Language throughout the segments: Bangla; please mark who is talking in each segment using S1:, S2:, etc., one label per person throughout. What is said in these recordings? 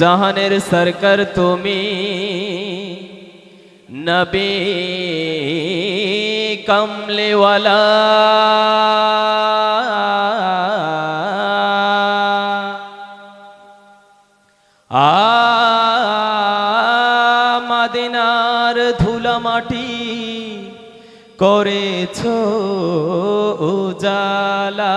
S1: জাহানের সরকার তুমি। নবী কমলেওয়ালা। মাদিনার ধুলা মাটি করেছ উজালা।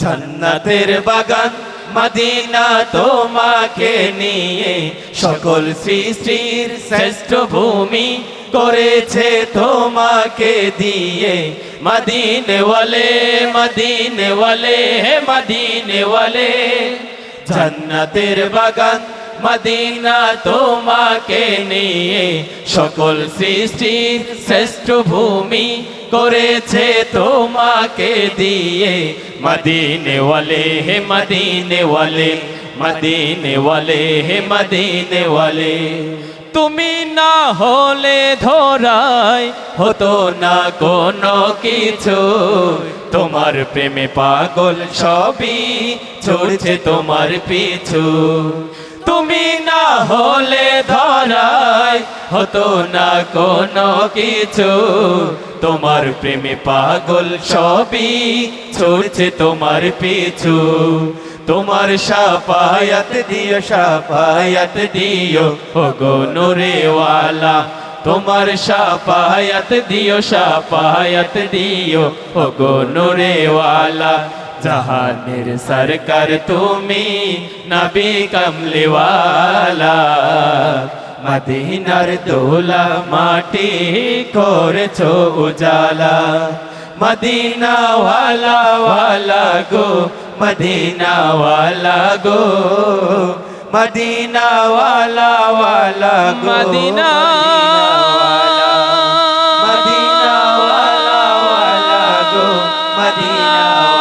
S1: জান্নাতের বাগান, মদিনা তোমাকে নিয়ে সকল সৃষ্টির শ্রেষ্ঠ ভূমি করেছে তোমাকে দিয়ে। মদিনে ওয়ালে মদিনে ওয়ালে হে মদিনে ওয়ালে জান্নাতের বাগান, মদিনা তোমাকে নিয়ে সকল সৃষ্টির শ্রেষ্ঠ ভূমি করেছে তোমাকে দিয়ে। মদিনে ওয়ালে হে মদিনে ওয়ালে মদিনে ওয়ালে হে মদিনে ওয়ালে তুমি না হলে ধরাই হতো না কোনো কিছু। তোমার প্রেমে পাগল সবই ছড়ছে তোমার পিছু। তুমি না হলে ধরাই হতো না কোনো কিছু। তোমার প্রেমে পাগল সবই ছড়ছে তোমার পিছু। তোমার সাফায়াত দিও সাফায়াত দিও ও গো নুরেওয়ালা। তোমার সাফায়াত দিও সাফায়াত দিও ও গো নুরেওয়ালা। জাহানের সরকার তুমি নবী কমলিওয়ালা মদিনার দোলা মাটি করেছ উজালা। মদিনা ওয়ালা ওয়ালা গো মদিনা ওয়ালা গো মদিনা ওয়ালা মদিনা মদিনা গো
S2: মদিনা